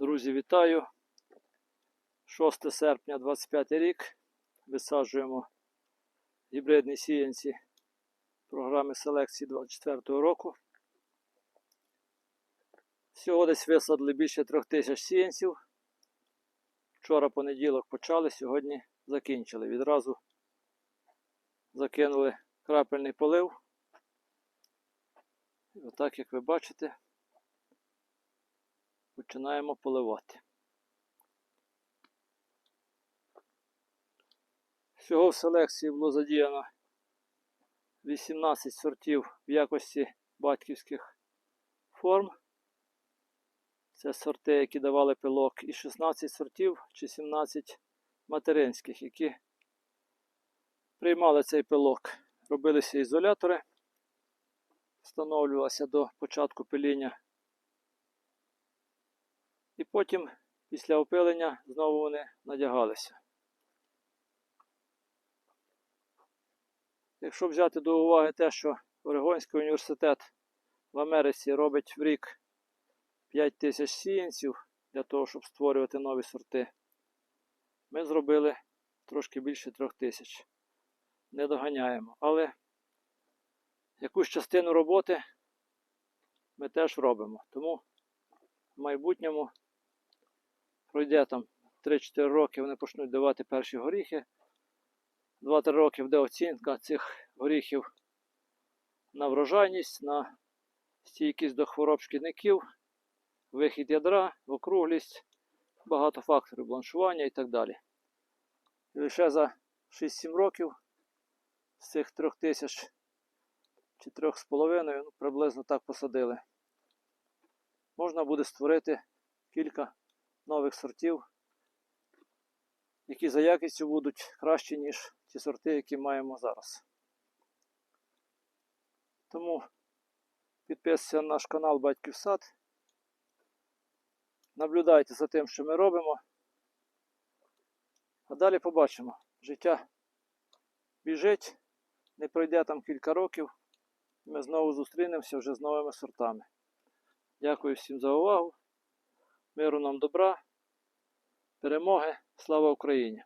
Друзі, вітаю. 6 серпня 25 рік. Висаджуємо гібридні сіянці програми селекції 24 року. Всього десь висадили більше трьох тисяч сіянців. Вчора понеділок почали, сьогодні закінчили. Відразу закинули крапельний полив. І отак, як ви бачите, починаємо поливати. Всього в селекції було задіяно 18 сортів в якості батьківських форм. Це сорти, які давали пилок, і 16 сортів чи 17 материнських, які приймали цей пилок. Робилися ізолятори, встановлювалися до початку пиління. Потім, після опилення, знову вони надягалися. Якщо взяти до уваги те, що Орегонський університет в Америці робить в рік 5 тисяч сіянців для того, щоб створювати нові сорти, ми зробили трошки більше трьох тисяч. Не доганяємо. Але якусь частину роботи ми теж робимо. Тому в майбутньому пройде там 3-4 роки, вони почнуть давати перші горіхи. 2-3 роки буде оцінка цих горіхів на врожайність, на стійкість до хвороб шкідників, вихід ядра, округлість, багато факторів бланшування і так далі. І лише за 6-7 років з цих 3000 чи 3,5 ну, приблизно так посадили. Можна буде створити кілька нових сортів, які за якістю будуть кращі, ніж ті сорти, які маємо зараз. Тому підписуйтесь на наш канал Батьків Сад. Наблюдайте за тим, що ми робимо. А далі побачимо. Життя біжить, не пройде там кілька років. Ми знову зустрінемося вже з новими сортами. Дякую всім за увагу. Миру нам добра, перемоги. Слава Україні!